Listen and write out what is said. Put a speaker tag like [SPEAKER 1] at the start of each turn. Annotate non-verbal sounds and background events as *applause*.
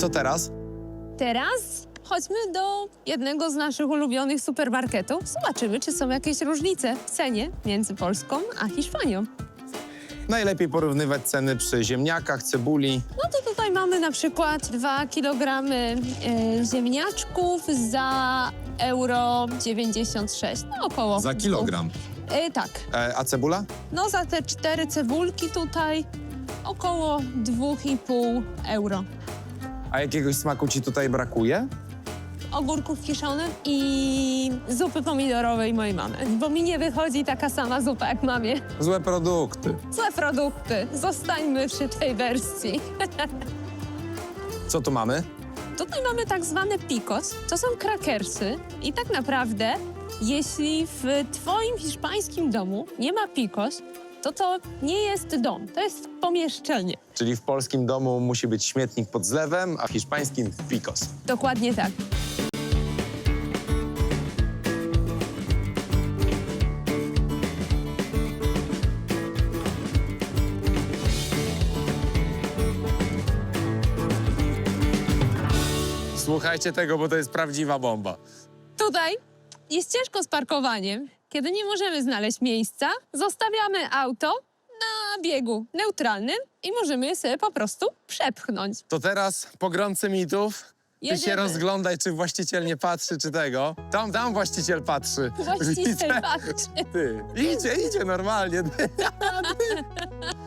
[SPEAKER 1] Co teraz?
[SPEAKER 2] Teraz chodźmy do jednego z naszych ulubionych supermarketów. Zobaczymy, czy są jakieś różnice w cenie między Polską a Hiszpanią.
[SPEAKER 1] Najlepiej porównywać ceny przy ziemniakach, cebuli.
[SPEAKER 2] No to tutaj mamy na przykład 2 kg e, ziemniaczków za euro 96, no około.
[SPEAKER 3] Za kilogram.
[SPEAKER 2] E, tak,
[SPEAKER 1] E, a cebula?
[SPEAKER 2] no za te cztery cebulki tutaj około 2,5 euro.
[SPEAKER 1] A jakiegoś smaku ci tutaj brakuje?
[SPEAKER 2] Ogórków kiszonych i zupy pomidorowej mojej mamy, bo mi nie wychodzi taka sama zupa jak mamie.
[SPEAKER 1] Złe produkty.
[SPEAKER 2] Złe produkty, zostańmy przy tej wersji.
[SPEAKER 1] Co tu mamy?
[SPEAKER 2] Tutaj mamy tak zwane picos. To są krakersy i tak naprawdę, jeśli w twoim hiszpańskim domu nie ma picos, to to nie jest dom, to jest pomieszczenie.
[SPEAKER 1] Czyli w polskim domu musi być śmietnik pod zlewem, a w hiszpańskim picos.
[SPEAKER 2] Dokładnie tak.
[SPEAKER 1] Słuchajcie tego, bo to jest prawdziwa bomba.
[SPEAKER 2] Tutaj jest ciężko z parkowaniem. Kiedy nie możemy znaleźć miejsca, zostawiamy auto na biegu neutralnym i możemy je sobie po prostu przepchnąć.
[SPEAKER 1] To teraz pogromcy mitów. Ty się
[SPEAKER 2] Jedziemy.
[SPEAKER 1] rozglądaj, czy właściciel nie patrzy, czy tego. Tam, tam właściciel patrzy.
[SPEAKER 2] Właściciel
[SPEAKER 1] Widzę.
[SPEAKER 2] patrzy.
[SPEAKER 1] Ty, idzie, idzie normalnie. *laughs*